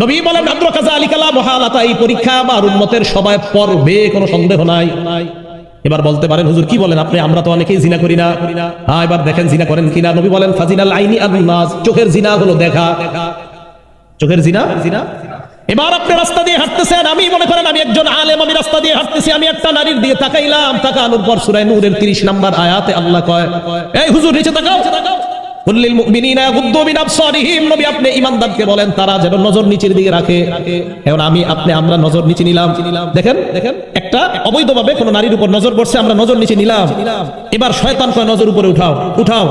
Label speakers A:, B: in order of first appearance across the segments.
A: নবী বলেন আব্দুল কাজা আলী কালা মহালাতা এই পরীক্ষা বা উন্মতের সবাই পড়বে, কোনো সন্দেহ নাই। এবার বলতে পারেন, হুজুর, কি বলেন আপনি? আমরা তো অনেকেই জিনা করি না। হ্যাঁ এবার দেখেন, জিনা করেন কিনা? নবী বলেন ফাজিনাল আইনি আন্নাস চোখের জিনা হলো দেখা। চোখের জিনা? জিনা এবার আপনি রাস্তা দিয়ে হাঁটতেছেন, আমি মনে করেন আমি একজন আলেম, আমি রাস্তা দিয়ে হাঁটতেছি, আমি একটা নারীর দিকে তাকাইলাম, তাকানোর পর সূরা নূরের 30 নাম্বার আয়াতে আল্লাহ কয়, এই হুজুর, নিচে তাকাও। কুল্লিল মুমিনিনা গুদ্দু মিন আবসারিহিম নবী আপনি ঈমানদারকে বলেন তারা যেন নজর নিচের দিকে রাখে। এখন আমি, আপনি, আমরা নজর নিচে নিলাম। দেখেন? দেখেন? একটা অবৈধভাবে কোন নারীর উপর নজর পড়ছে, আমরা নজর নিচে নিলাম। এবার শয়তান কয়, নজর উপরে উঠাও উঠাও।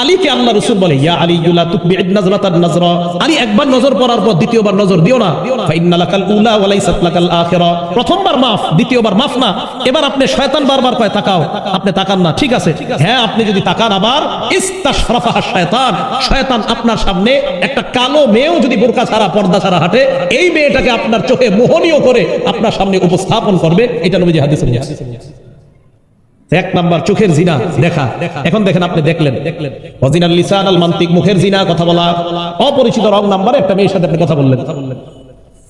A: আলীকে আল্লাহ রাসূল বলে, ইয়া আলী ইউলা তুকবি নাজরাতান নাজরা। আলী একবার নজর পড়ার পর দ্বিতীয়বার নজর দিও না। ফা ইন্না লাকাল উলা ওয়া লাইসাত লাকাল আখিরা। প্রথমবার মাফ, দ্বিতীয়বার মাফ না। এবার আপনি শয়তান বারবার কয়, তাকাও, আপনি তাকান না, ঠিক আছে। হ্যাঁ আপনি যদি তাকান আবার, ইস্তাশরাফা শয়তান শয়তান আপনার সামনে একটা কালো মেয়েও যদি বোরকা ছাড়া, পর্দা ছাড়া হাঁটে, এই মেয়েটাকে আপনার চোখে মোহনীয় করে আপনার সামনে উপস্থাপন করবে। এটা নবীজি। এক নাম্বার, চোখের জিনা দেখা। এখন দেখেন আপনি দেখলেন। মুখের জিনা, কথা বলা। অপরিচিত রং নাম্বারে একটা মেয়ের সাথে আপনি কথা বললেন।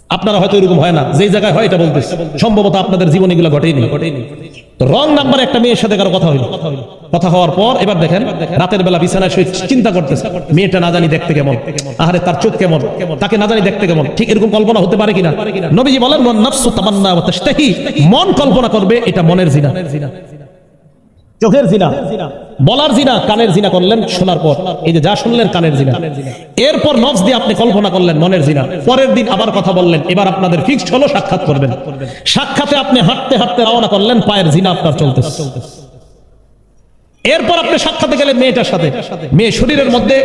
A: আপনারা হয়তো এরকম হয় না। যে জায়গায় হয় এটা বলতেছে। সম্ভবত আপনাদের জীবনে এগুলো ঘটেনি ঘটেনি রং নাম্বার একটা মেয়ের সাথে কারও কথা হইল। কথা হওয়ার পর, এবার দেখেন, রাতের বেলা বিছানায় শুয়ে চিন্তা করতেছে, মেয়েটা না জানি দেখতে কেমন, আহারে তার চোখ কেমন, তাকে না জানি দেখতে কেমন, ঠিক এরকম কল্পনা হতে পারে কিনা? নবীজি বলেন, মন নফসু তামান্না মন কল্পনা করবে, এটা মনের জিনা। চোখের জিনা। বলার জিনা, কানের জিনা করলেন, শোনার পর। এই যে যা শুনলেন, কানের জিনা। এরপর নফস দিয়ে আপনি কল্পনা করলেন, মনের জিনা। পরের দিন আবার কথা বললেন, এবার আপনাদের ফিক্সড হলো, সাক্ষাৎ করবেন। সাক্ষাতে আপনি হাঁটতে হাঁটতে রওনা করলেন, পায়ের জিনা আপনার চলতেছে। এরপর আপনি সাক্ষাতে গেলেন মেয়েটার সাথে। মেয়ে শরীরের মধ্যে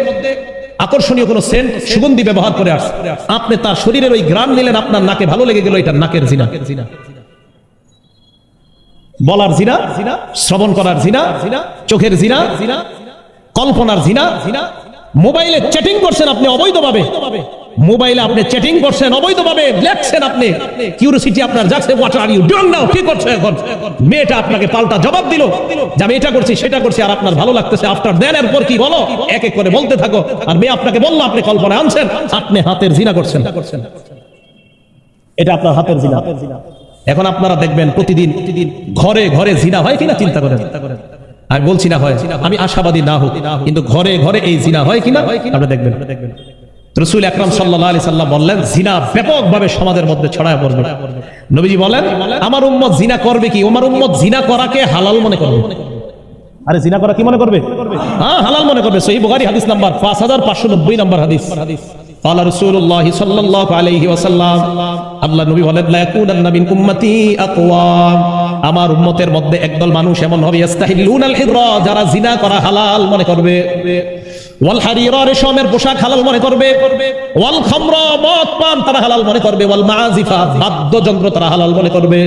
A: আকর্ষণীয় কোন সেন্ট সুগন্ধি ব্যবহার করে আসছে। আপনি তার শরীরের ওই গ্রাম নিলেন, আপনার নাকে ভালো লেগে গেল, এটা নাকের জিনা। বলার জিনা, শ্রবণ করার জিনা, চোখের জিনা, কল্পনার জিনা, মোবাইলে চ্যাটিং করছেন আপনি অবৈধভাবে। মোবাইলে আপনি চ্যাটিং করছেন অবৈধভাবে, লেখছেন আপনি। কিউরিসিটি আপনার যাচ্ছে what are you doing now কি করছ এখন? মেয়েটা আপনাকে পাল্টা জবাব দিল। যে আমি এটা করছি, সেটা করছি, আর আপনার ভালো লাগতেছে আফটার দেন এর পর কি বলো? এক এক করে বলতে থাকো। আর মেয়ে আপনাকে বলল, আপনি কল্পনা আনছেন, আপনি হাতের জিনা করছেন। এটা আপনার হাতের জিনা। এখন আপনারা দেখবেন প্রতিদিন ঘরে ঘরে জিনা হয় কিনা চিন্তা করেন। আমি বলছি না হয়, আমি আশাবাদী না হোক, কিন্তু ঘরে ঘরে এই জিনা হয় কিনা আপনি দেখবেন। রসুল আকরাম সাল্লাহ আলি সাল্লাম বললেন, জিনা ব্যাপকভাবে সমাজের মধ্যে ছড়ায় পড়বে। নবীজি বলেন, আমার উম্মত জিনা করবে কি? আমার উম্মত জিনা করাকে হালাল মনে করবে। আরে, জিনা করা কি মনে করবে? হ্যাঁ হালাল মনে করবে। সহি বুখারী হাদিস নাম্বার 5590 নাম্বার হাদিস হাদিস। قال رسول الله صلى الله عليه وسلم আল্লাহ নবী বলেন লা ইয়াকুনান্না মিন উম্মতি আকওয়াম আমার উম্মতের মধ্যে একদল মানুষ এমন হবে ইস্তাহিলুনাল হিররা যারা জিনা করা হালাল মনে করবে ওয়াল হারিরা রেশমের পোশাক হালাল মনে করবে ওয়াল খামরা মদ পান তারা হালাল মনে করবে ওয়াল মাযিফা বাদ্যযন্ত্র তারা হালাল মনে করবে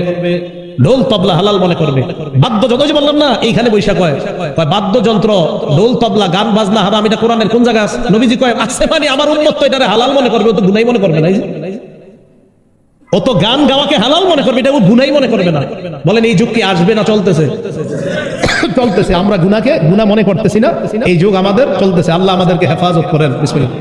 A: ঢোল তবলা হালাল মনে করবে। বাদ্যযন্ত্র যে বললাম না এইখানে বৈশাখ কয় কয় বাদ্যযন্ত্র ঢোল তবলা গান বাজনা হারাম এটা কোরআনের কোন জায়গা আছে? নবীজি কয় আছে মানে আমার উম্মত তো এটারে হালাল মনে করবে ও তো গুনাই মনে করবে না ও তো গান গাওয়াকে হালাল মনে করবে এটা ও গুনাই মনে করবে না। বলেন এই যুগ কি আসবে না চলতেছে? চলতেছে আমরা গুনাকে গুনা মনে করতেছি না। এই যুগ আমাদের চলতেছে আল্লাহ আমাদেরকে হেফাজত করেন। বিসমিল্লাহ।